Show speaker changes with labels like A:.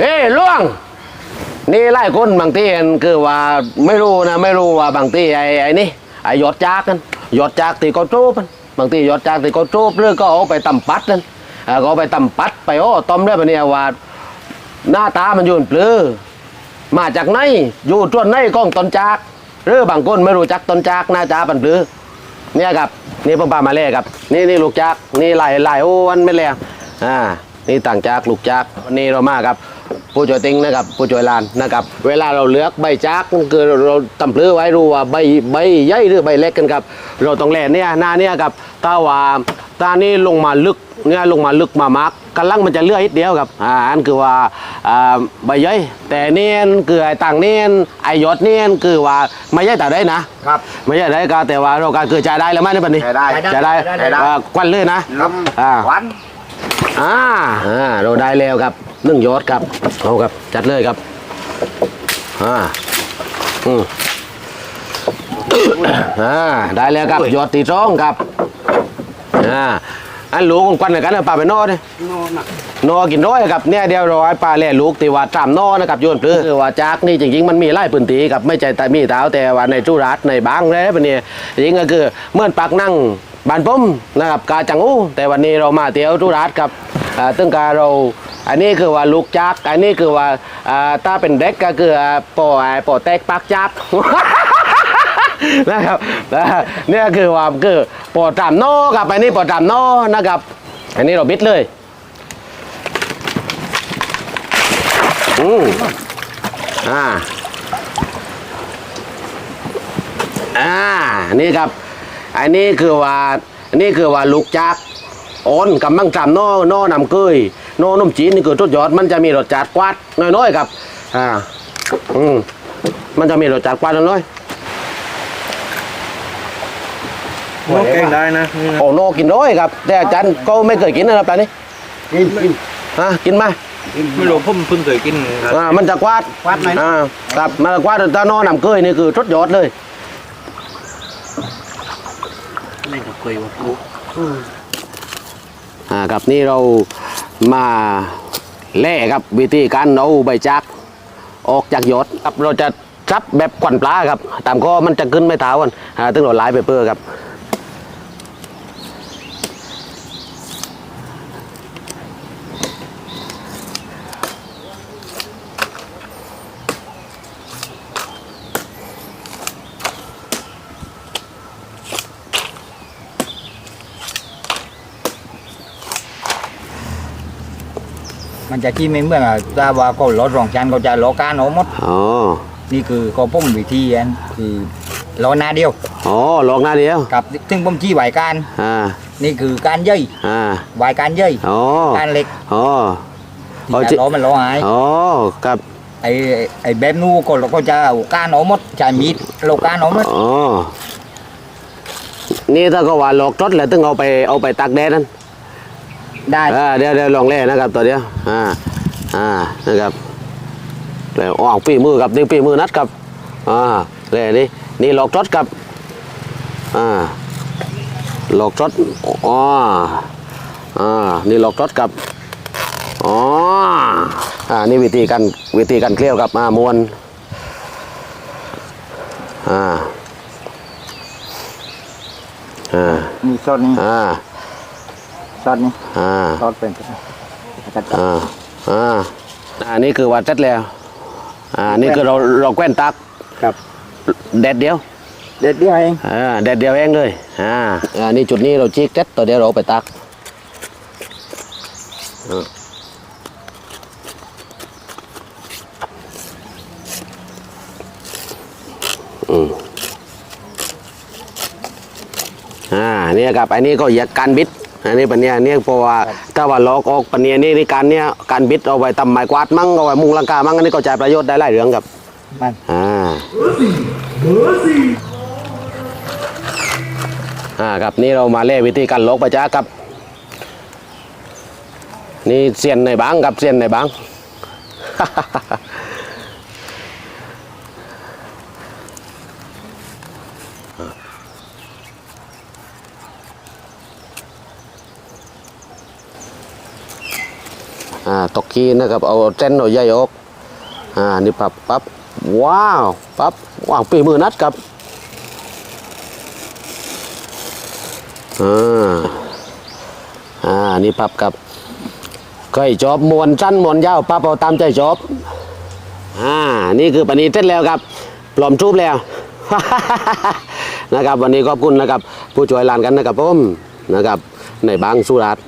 A: เฮ้ล่วง นี่ไล่คนบางทีเห็นคือว่าไม่รู้นะไม่รู้ว่าบางทีไอ้ไอ้นี่ไอ้ยอดจากกันยอดจากตีก็จูบมันบางทียอดจากตีก็จูบหรือก็เอาไปตำปัดนั่นอ่าก็เอาไปตำปัดไปโอ้ต้มได้ปะเนี่ยว่าหน้าตามันอยืนปลือมาจากไหนอยู่จวนไหนกล้องตนจาก หรือบางคนไม่รู้จักตนจากหน้าตาปันปลือเนี่ยครับนี่ผมพามาเล่ครับ นี่นี่ลูกจักนี่ไหลไหลโอ้วันไม่แล้วอ่านี่ต่างจากลูกจักวันนี้เรามาครับ ผู้ช่วยติงนะครับผู้ช่วยลานนะครับ เวลาเราเลือกใบจักนั่นคือเราตำพลือไว้รู้ว่าใบใบใหญ่หรือใบเล็กกันครับ เราต้องแล่เนี่ยหน้าเนี่ยครับถ้าว่าตานี่ลงมาลึกเนี่ยลงมาลึกมามากกำลังมันจะเลื่อยนิดเดียวครับอ่าอันคือว่าอ่าใบใหญ่แต่เนี่ยคือไอ้ต่างเนี่ยไอ้ยอดเนี่ยคือว่าไม่ใช่แต่ได้นะ
B: ครับ
A: ไม่ใช่ได้ก็แต่ว่าเราการคือจ่ายได้แล้วไหมในปันนี้
B: จ่ายได้
A: จ่ายได้
B: จ่ายได้
A: อ่าควันเลยนะ
B: ครับ
A: อ่า
B: หวาน
A: อ่าอ่าเราได้แล้วครับ หนึ่งยอดครับเอาครับ จัดเลยครับอ่าอืมอ่าได้แล้วครับยอดตีสองครับอ่าอันลูกของควันเหมือนกันนะปลาไปนอดเลย
B: นอนอะ
A: นอกินร้อยครับเนี่ยเดียวเราให้ปลาแล่ลูกตีว่าสามนอนะครับโยนปลื้อคือว่าจากนี่จริงๆมันมีไล่ปืนตีครับไม่ใช่แต่มีเท้าแต่ว่าในจุรัสในบางแล้วเป็นเนี่ยจริงๆก็คือเมื่อปักนั่งบานป้มนะครับกาจังอู้แต่วันนี้เรามาเที่ยวจุรัสครับอ่าตึงกาเรา อันนี้คือว่าลูกจัก อันนี้คือว่าถ้าเป็นเด็กก็คือปอปอแตกปักจับนะครับนะเนี่ยคือว่าคือปอดามโนครับอันนี้ปอดามโนนะครับ อันนี้เราบิดเลยอืมอ่าอ่านี่ครับ อันนี้คือว่าอันนี้คือว่าลูกจักโอนกำลังจำโน่โน่นำเกย โน่นมจีนนี่คือทุดยอดมันจะมีรสจัดกวาดน้อยๆครับอ่าอืมมันจะมีรสจัดกวาดน้อย
B: นกเก่งได้นะนี่
A: ๆ
B: นะ
A: โอ้โน่กินน้อยครับ แต่อาจารย์ก็ไม่เคยกินนะครับตอนนี้
B: กินกิน
A: ฮะกินไหม
B: ไม่รู้ผมเพิ่งเคยกินครับ
A: อ่ามันจะกวาด
B: กวาดหน่อยนะ
A: อ่าครับมันจะกวาดแต่โน่นำเกยนี่คือทุดยอดเลย
B: ไม่เคยว่า
A: อ่าครับนี่เรา มาแล่ครับวิธีการเอาใบจากออกจากยอดครับเราจะจับแบบกวนปลาครับตามก็มันจะขึ้นไม่เท้ากันตึงเราไล่ไปเปื้อครับ
C: มันจะที่ไม่เหมือนอะถ้าว่าเขาลดรองจานเขาจะล้อการเอาหมด
A: อ๋อ
C: นี่คือเขาพุ่มวิธีอันคือล้อหน้าเดียว
A: อ๋อลองหน้าเดียว
C: กับซึ่งผมชี้ไหวการ
A: อ่า
C: นี่คือการย่อย
A: อ่า
C: ไหวการย่อย
A: อ๋อ
C: การเล็ก
A: อ๋อ
C: ที่
A: เอาจิ
C: จะล้อมันล้อหาย
A: อ๋อ ครับ
C: ไอ้ไอ้แบบนู้นก็เราก็จะเอาการเอาหมดใช้มีดเราการเอาหมด
A: อ๋อ นี่ถ้าก็ว่าหลอกจดแล้วตึงเอาไปเอาไปตากแดดนั่น
C: ได้
A: อ่าเดี๋ยวเดี๋ยวลองเล่นนะครับตัวเดียวอ่าอ่านะครับแล้วออกปีมือกับนี่ปีมือนัดครับอ่าเล่นี่นี่หลอกจดครับอ่าหลอกจดอ๋ออ่านี่หลอกจดครับอ๋ออ่านี่วิธีการวิธีการเคลี้ยวครับมามวนอ่าอ่า
C: มีซอสนี่
A: อ่า
C: ซอสนี่
A: อ่า
C: ซอสเป็น
A: อ่าอ่าอันนี้คือวัดเสร็จแล้ว อ่านี่คือเราเราแกว้นตัก
C: ครับ
A: แดดเดียว
C: เด็ดเดียวเอง
A: อ่าแดดเดียวเองเลยอ่าอ่านี่จุดนี้เราจีกเสร็จตัวเดียวเราเอาไปตักอ่าอืมอ่า นี่ครับ อันนี้ก็อยากการบิด อันนี้ปัญญาเนี่ยเพราะว่าถ้าว่าล็อกออกปัญญานี่นี่การเนี้ยการบิดเอาไว้ทำไม้กวาดมั่งเอาไว้มุงลังกามั่งอันนี้ก็ใช้ประโยชน์ได้หลายเรื่องครับ
C: มัน
A: อ่าอ่าครับนี่เรามาเล่วิธีการล็อกประจ้าครับ นี่เสียนในบางครับเสียนในบาง ออ่าตกขี้นะครับเอาเส้นเอาใยออกอ่านี่ปับปั๊บว้าวปั๊บว้าวปีมือนัดครับอ่าอ่านี่ปับครับเคยจอบมวนสั้นมวนยาวปับเอาตามใจจอบอ่านี่คือปณีเสร็จแล้วครับปลอมทูบแล้วนะครับวันนี้ขอบคุณนะครับ ผู้ช่วยลานกันนะครับผมนะครับในบางสุราษฎร์